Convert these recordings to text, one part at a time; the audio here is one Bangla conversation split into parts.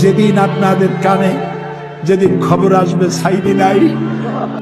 যেদিন আপনাদের কানে যেদিন খবর আসবে সাইদি নাই।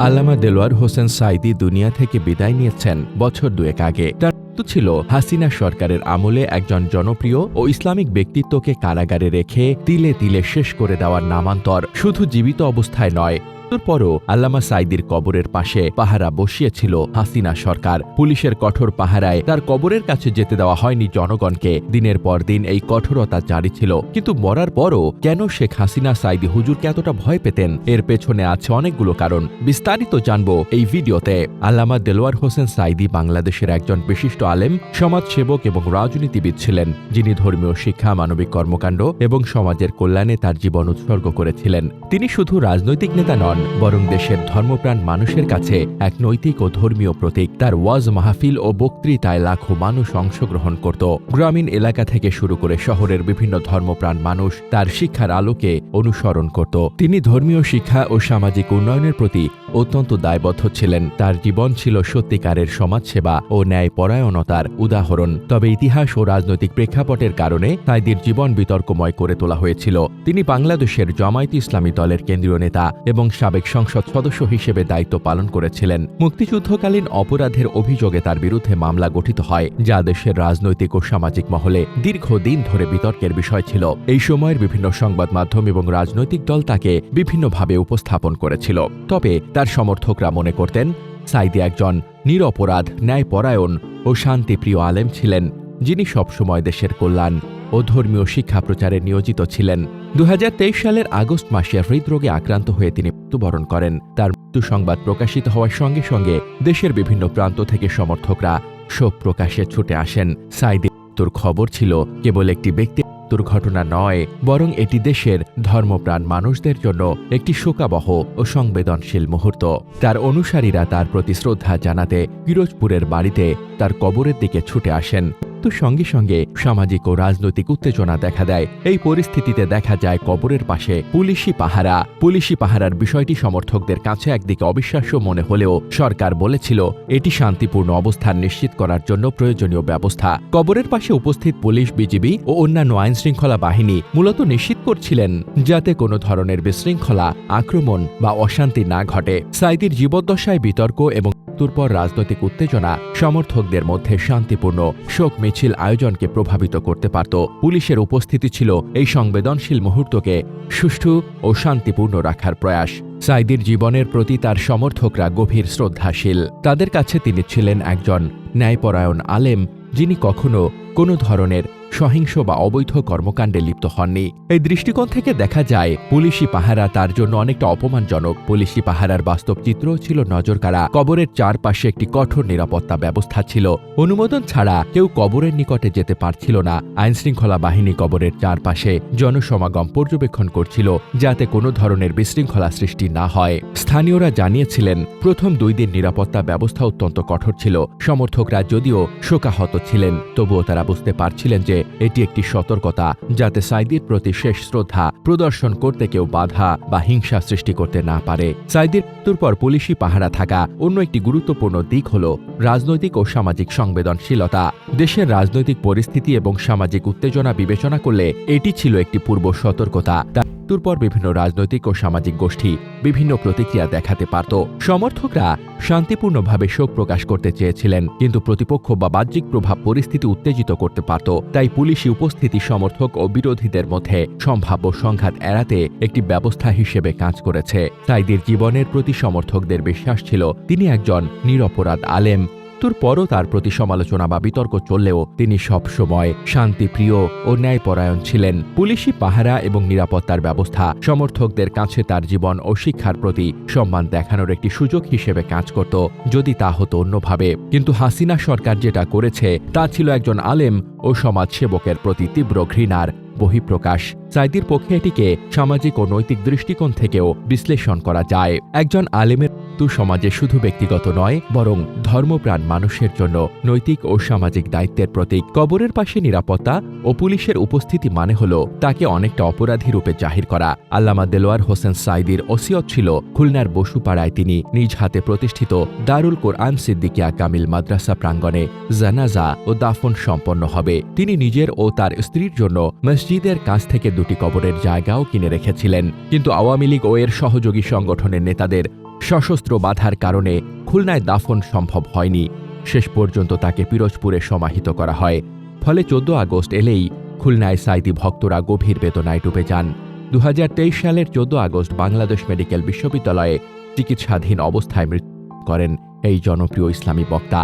আল্লামা দেলোয়ার হোসেন সাইদি দুনিয়া থেকে বিদায় নিয়েছেন বছর দুয়েক আগে। তার তো ছিল হাসিনা সরকারের আমলে একজন জনপ্রিয় ও ইসলামিক ব্যক্তিত্বকে কারাগারে রেখে তিলে তিলে শেষ করে দেওয়ার নামান্তর। শুধু জীবিত অবস্থায় নয় মৃত্যুর পরও আল্লামা সাইদির কবরের পাশে পাহারা বসিয়েছিল হাসিনা সরকার। পুলিশের কঠোর পাহারায় তার কবরের কাছে যেতে দেওয়া হয়নি জনগণকে। দিনের পর দিন এই কঠোরতা জারি ছিল। কিন্তু মরার পরও কেন শেখ হাসিনা সাইদি হুজুরকে এতটা ভয় পেতেন? এর পেছনে আছে অনেকগুলো কারণ। বিস্তারিত জানব এই ভিডিওতে। আল্লামা দেলোয়ার হোসেন সাইদি বাংলাদেশের একজন বিশিষ্ট আলেম, সমাজসেবক এবং রাজনীতিবিদ ছিলেন। যিনি ধর্মীয় শিক্ষা, মানবিক কর্মকাণ্ড এবং সমাজের কল্যাণে তার জীবন উৎসর্গ করেছিলেন। তিনি শুধু রাজনৈতিক নেতা নন বরং দেশের ধর্মপ্রাণ মানুষের কাছে এক নৈতিক ও ধর্মীয় প্রতীক। তার ওয়াজ, মাহফিল ও বক্তৃতায় লাখো মানুষ অংশগ্রহণ করত। গ্রামীণ এলাকা থেকে শুরু করে শহরের বিভিন্ন ধর্মপ্রাণ মানুষ তার শিক্ষার আলোকে অনুসরণ করত। তিনি ধর্মীয় শিক্ষা ও সামাজিক উন্নয়নের প্রতি অত্যন্ত দায়বদ্ধ ছিলেন। তার জীবন ছিল সত্যিকারের সমাজসেবা ও ন্যায়পরায়ণতার উদাহরণ। তবে ইতিহাস ও রাজনৈতিক প্রেক্ষাপটের কারণে সাইদির জীবন বিতর্কময় করে তোলা হয়েছিল। তিনি বাংলাদেশের জামায়াত ইসলামী দলের কেন্দ্রীয় নেতা এবং সাবেক সংসদ সদস্য হিসেবে দায়িত্ব পালন করেছিলেন। মুক্তিযুদ্ধকালীন অপরাধের অভিযোগে তার বিরুদ্ধে মামলা গঠিত হয়, যা দেশের রাজনৈতিক ও সামাজিক মহলে দীর্ঘদিন ধরে বিতর্কের বিষয় ছিল। এই সময়ের বিভিন্ন সংবাদ মাধ্যম এবং রাজনৈতিক দল তাকে বিভিন্নভাবে উপস্থাপন করেছিল। তবে তার সমর্থকরা মনে করতেন, সাইদি একজন নিরপরাধ, ন্যায়পরায়ণ ও শান্তিপ্রিয় আলেম ছিলেন, যিনি সবসময় দেশের কল্যাণ ও ধর্মীয় শিক্ষা প্রচারে নিয়োজিত ছিলেন। দু হাজার তেইশ সালের আগস্ট মাসে হৃদরোগে আক্রান্ত হয়ে তিনি মৃত্যুবরণ করেন। তার মৃত্যু সংবাদ প্রকাশিত হওয়ার সঙ্গে সঙ্গে দেশের বিভিন্ন প্রান্ত থেকে সমর্থকরা শোক প্রকাশে ছুটে আসেন। সাইদের মৃত্যুর খবর ছিল কেবল একটি ব্যক্তি মৃত্যুর ঘটনা নয়, বরং এটি দেশের ধর্মপ্রাণ মানুষদের জন্য একটি শোকাবহ ও সংবেদনশীল মুহূর্ত। তার অনুসারীরা তার প্রতি শ্রদ্ধা জানাতে পিরোজপুরের বাড়িতে তার কবরের দিকে ছুটে আসেন। মৃত্যুর সঙ্গে সঙ্গে সামাজিক ও রাজনৈতিক উত্তেজনা দেখা দেয়। এই পরিস্থিতিতে দেখা যায় কবরের পাশে পুলিশি পাহারা। পুলিশি পাহারার বিষয়টি সমর্থকদের কাছে একদিকে অবিশ্বাস্য মনে হলেও সরকার বলেছিল, এটি শান্তিপূর্ণ অবস্থান নিশ্চিত করার জন্য প্রয়োজনীয় ব্যবস্থা। কবরের পাশে উপস্থিত পুলিশ, বিজিবি ও অন্যান্য আইনশৃঙ্খলা বাহিনী মূলত নিশ্চিত করছিলেন যাতে কোনো ধরনের বিশৃঙ্খলা, আক্রমণ বা অশান্তি না ঘটে। সাইদির জীবদ্দশায় বিতর্ক এবং মৃত্যুর পর রাজনৈতিক উত্তেজনা সমর্থকদের মধ্যে শান্তিপূর্ণ শোক মিছিল আয়োজনকে প্রভাবিত করতে পারত। পুলিশের উপস্থিতি ছিল এই সংবেদনশীল মুহূর্তকে সুষ্ঠু ও শান্তিপূর্ণ রাখার প্রয়াস। সাইদির জীবনের প্রতি তার সমর্থকরা গভীর শ্রদ্ধাশীল। তাদের কাছে তিনি ছিলেন একজন ন্যায়পরায়ণ আলেম, যিনি কখনো কোনো ধরনের সহিংস বা অবৈধ কর্মকাণ্ডে লিপ্ত হননি। এই দৃষ্টিকোণ থেকে দেখা যায়, পুলিশি পাহারা তার জন্য অনেকটা অপমানজনক। পুলিশি পাহারার বাস্তব চিত্র ছিল নজরকাড়া। কবরের চারপাশে একটি কঠোর নিরাপত্তা ব্যবস্থা ছিল। অনুমোদন ছাড়া কেউ কবরের নিকটে যেতে পারছিল না। আইনশৃঙ্খলা বাহিনী কবরের চারপাশে জনসমাগম পর্যবেক্ষণ করছিল, যাতে কোনো ধরনের বিশৃঙ্খলা সৃষ্টি না হয়। স্থানীয়রা জানিয়েছিলেন প্রথম দুই দিন নিরাপত্তা ব্যবস্থা অত্যন্ত কঠোর ছিল। সমর্থকরা যদিও শোকাহত ছিলেন, তবুও তারা বুঝতে পারছিলেন যে এটি একটি সতর্কতা, যাতে সাইদির প্রতি শেষ শ্রদ্ধা প্রদর্শন করতে কেউ বাধা বা হিংসা সৃষ্টি করতে না পারে। সাইদির মৃত্যুর পর পুলিশি পাহারা থাকা অন্য একটি গুরুত্বপূর্ণ দিক হল রাজনৈতিক ও সামাজিক সংবেদনশীলতা। দেশের রাজনৈতিক পরিস্থিতি এবং সামাজিক উত্তেজনা বিবেচনা করলে এটি ছিল একটি পূর্ব সতর্কতা তার মৃত্যুর পর বিভিন্ন রাজনৈতিক ও সামাজিক গোষ্ঠী বিভিন্ন প্রতিক্রিয়া দেখাতে পারত। সমর্থকরা শান্তিপূর্ণভাবে শোক প্রকাশ করতে চেয়েছিলেন, কিন্তু প্রতিপক্ষ বা বাহ্যিক প্রভাব পরিস্থিতি উত্তেজিত করতে পারত। তাই পুলিশি উপস্থিতি সমর্থক ও বিরোধীদের মধ্যে সম্ভাব্য সংঘাত এড়াতে একটি ব্যবস্থা হিসেবে কাজ করেছে। সাইদির জীবনের প্রতি সমর্থকদের বিশ্বাস ছিল, তিনি একজন নিরপরাধ আলেম। মৃত্যুর পরও তার প্রতি সমালোচনা বা বিতর্ক চললেও তিনি সব সময় শান্তিপ্রিয় ও ন্যায়পরায়ণ ছিলেন। পুলিশি পাহারা এবং নিরাপত্তার ব্যবস্থা সমর্থকদের কাছে তার জীবন ও শিক্ষার প্রতি সম্মান দেখানোর একটি সুযোগ হিসেবে কাজ করত, যদি তা হতো অন্যভাবে। কিন্তু হাসিনা সরকার যেটা করেছে, তা ছিল একজন আলেম ও সমাজসেবকের প্রতি তীব্র ঘৃণার বহিঃপ্রকাশ। সাইদির পক্ষে এটিকে সামাজিক ও নৈতিক দৃষ্টিকোণ থেকেও বিশ্লেষণ করা যায়। একজন আলেমের মৃত্যু সমাজে শুধু ব্যক্তিগত নয়, বরং ধর্মপ্রাণ মানুষের জন্য নৈতিক ও সামাজিক দায়িত্বের প্রতীক। কবরের পাশে নিরাপত্তা ও পুলিশের উপস্থিতি মানে হল তাকে অনেকটা অপরাধী রূপে জাহির করা। আল্লামা দেলোয়ার হোসেন সাইদির ওসিয়ত ছিল খুলনার বসুপাড়ায় তিনি নিজ হাতে প্রতিষ্ঠিত দারুল কোরআন সিদ্দিকিয়া কামিল মাদ্রাসা প্রাঙ্গণে জানাজা ও দাফন সম্পন্ন হবে। তিনি নিজের ও তার স্ত্রীর জন্য মসজিদের কাছ থেকে দুটি কবরের জায়গাও কিনে রেখেছিলেন। কিন্তু আওয়ামী লীগ ও এর সহযোগী সংগঠনের নেতাদের সশস্ত্র বাধার কারণে খুলনায় দাফন সম্ভব হয়নি। শেষ পর্যন্ত তাকে পিরোজপুরে সমাহিত করা হয়। ফলে চোদ্দ আগস্ট এলেই খুলনায় সাইদি ভক্তরা গভীর বেদনায় ডুবে যান। দু হাজার তেইশ সালের চোদ্দ আগস্ট বাংলাদেশ মেডিকেল বিশ্ববিদ্যালয়ে চিকিৎসাধীন অবস্থায় মৃত্যু করেন এই জনপ্রিয় ইসলামী বক্তা।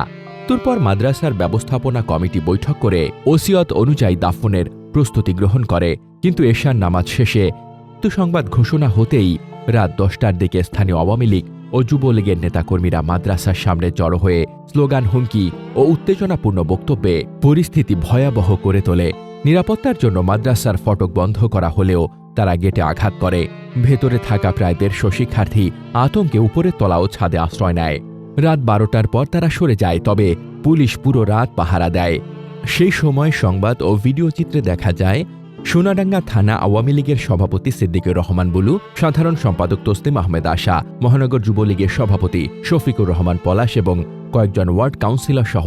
তারপর মাদ্রাসার ব্যবস্থাপনা কমিটি বৈঠক করে ওসিয়ত অনুযায়ী দাফনের প্রস্তুতি গ্রহণ করে, কিন্তু এশার নামাজ শেষে সংবাদ ঘোষণা হতেই রাত দশটার দিকে স্থানীয় আওয়ামী লীগ ও যুবলীগের নেতাকর্মীরা মাদ্রাসার সামনে জড়ো হয়ে স্লোগান, হুমকি ও উত্তেজনাপূর্ণ বক্তব্যে পরিস্থিতি ভয়াবহ করে তোলে। নিরাপত্তার জন্য মাদ্রাসার ফটক বন্ধ করা হলেও তারা গেটে আঘাত করে। ভেতরে থাকা প্রায় দেড়শো শিক্ষার্থী আতঙ্কে উপরের তলা ও ছাদে আশ্রয় নেয়। রাত বারোটার পর তারা সরে যায়, তবে পুলিশ পুরো রাত পাহারা দেয়। সেই সময় সংবাদ ও ভিডিও চিত্রে দেখা যায়, সোনাডাঙ্গা থানা আওয়ামী লীগের সভাপতি সিদ্দিকুর রহমান বুলু, সাধারণ সম্পাদক তসলিম আহমেদ আশা, মহানগর যুবলীগের সভাপতি শফিকুর রহমান পলাশ এবং কয়েকজন ওয়ার্ড কাউন্সিলর সহ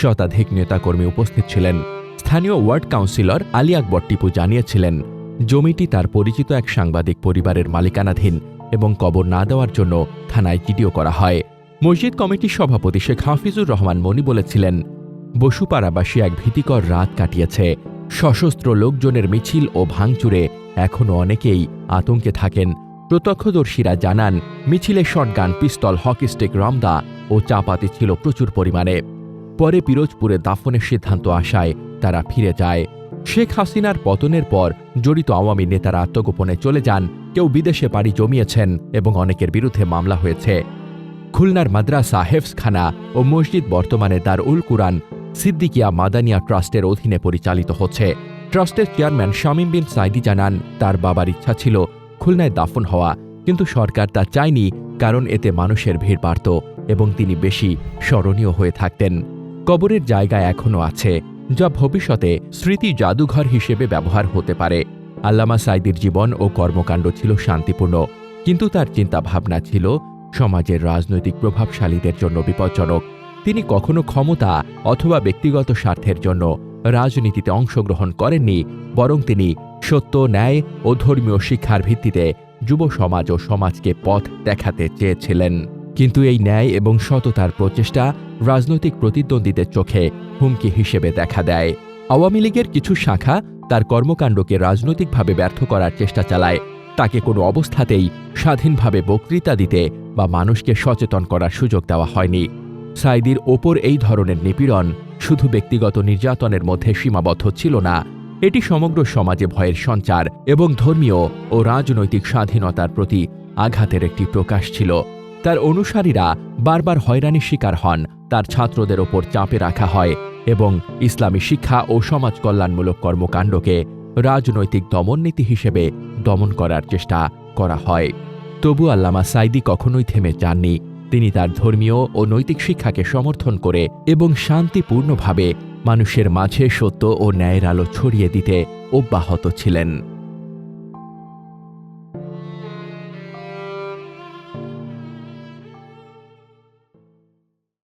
শতাধিক নেতাকর্মী উপস্থিত ছিলেন। স্থানীয় ওয়ার্ড কাউন্সিলর আলী আকবর টিপু জানিয়েছিলেন, জমিটি তার পরিচিত এক সাংবাদিক পরিবারের মালিকানাধীন এবং কবর না দেওয়ার জন্য থানায় জিডিও করা হয়। মসজিদ কমিটির সভাপতি শেখ হাফিজুর রহমান মনি বলেছিলেন বসুপাড়াবাসী এক ভীতিকর রাত কাটিয়েছে। সশস্ত্র লোকজনের মিছিল ও ভাঙচুরে এখনও অনেকেই আতঙ্কে থাকেন। প্রত্যক্ষদর্শীরা জানান, মিছিলে শটগান, পিস্তল, হকি স্টিক, রমদা ও চাপাতি ছিল প্রচুর পরিমাণে। পরে পিরোজপুরে দাফনের সিদ্ধান্ত আসায় তারা ফিরে যায়। শেখ হাসিনার পতনের পর জড়িত আওয়ামী নেতারা আত্মগোপনে চলে যান, কেউ বিদেশে পাড়ি জমিয়েছেন এবং অনেকের বিরুদ্ধে মামলা হয়েছে। খুলনার মাদ্রাসা হেফসখানা ও মসজিদ বর্তমানে দার উল কুরআন সিদ্দিকিয়া মাদানিয়া ট্রাস্টের অধীনে পরিচালিত হচ্ছে। ট্রাস্টের চেয়ারম্যান শামীম বিন সাইদি জানান, তার বাবার ইচ্ছা ছিল খুলনায় দাফন হওয়া, কিন্তু সরকার তা চায়নি কারণ এতে মানুষের ভিড় বাড়ত এবং তিনি বেশি স্মরণীয় হয়ে থাকতেন। কবরের জায়গা এখনও আছে, যা ভবিষ্যতে স্মৃতি জাদুঘর হিসেবে ব্যবহার হতে পারে। আল্লামা সাইদির জীবন ও কর্মকাণ্ড ছিল শান্তিপূর্ণ, কিন্তু তার চিন্তাভাবনা ছিল সমাজের রাজনৈতিক প্রভাবশালীদের জন্য বিপজ্জনক। তিনি কখনো ক্ষমতা অথবা ব্যক্তিগত স্বার্থের জন্য রাজনীতিতে অংশগ্রহণ করেননি, বরং তিনি সত্য, ন্যায় ও ধর্মীয় শিক্ষার ভিত্তিতে যুব সমাজ ও সমাজকে পথ দেখাতে চেয়েছিলেন। কিন্তু এই ন্যায় এবং সততার প্রচেষ্টা রাজনৈতিক প্রতিদ্বন্দ্বীদের চোখে হুমকি হিসেবে দেখা দেয়। আওয়ামী লীগের কিছু শাখা তার কর্মকাণ্ডকে রাজনৈতিকভাবে ব্যর্থ করার চেষ্টা চালায়। তাকে কোনো অবস্থাতেই স্বাধীনভাবে বক্তৃতা দিতে বা মানুষকে সচেতন করার সুযোগ দেওয়া হয়নি। সাইদির ওপর এই ধরনের নিপীড়ন শুধু ব্যক্তিগত নির্যাতনের মধ্যে সীমাবদ্ধ ছিল না, এটি সমগ্র সমাজে ভয়ের সঞ্চার এবং ধর্মীয় ও রাজনৈতিক স্বাধীনতার প্রতি আঘাতের একটি প্রকাশ ছিল। তার অনুসারীরা বারবার হয়রানির শিকার হন, তার ছাত্রদের ওপর চাপে রাখা হয় এবং ইসলামী শিক্ষা ও সমাজ কল্যাণমূলক কর্মকাণ্ডকে রাজনৈতিক দমননীতি হিসেবে দমন করার চেষ্টা করা হয়। তবু আল্লামা সাইদি কখনোই থেমে যাননি। তিনি তার ধর্মীয় ও নৈতিক শিক্ষাকে সমর্থন করে এবং শান্তিপূর্ণভাবে মানুষের মাঝে সত্য ও ন্যায়ের আলো ছড়িয়ে দিতে অব্যাহত ছিলেন।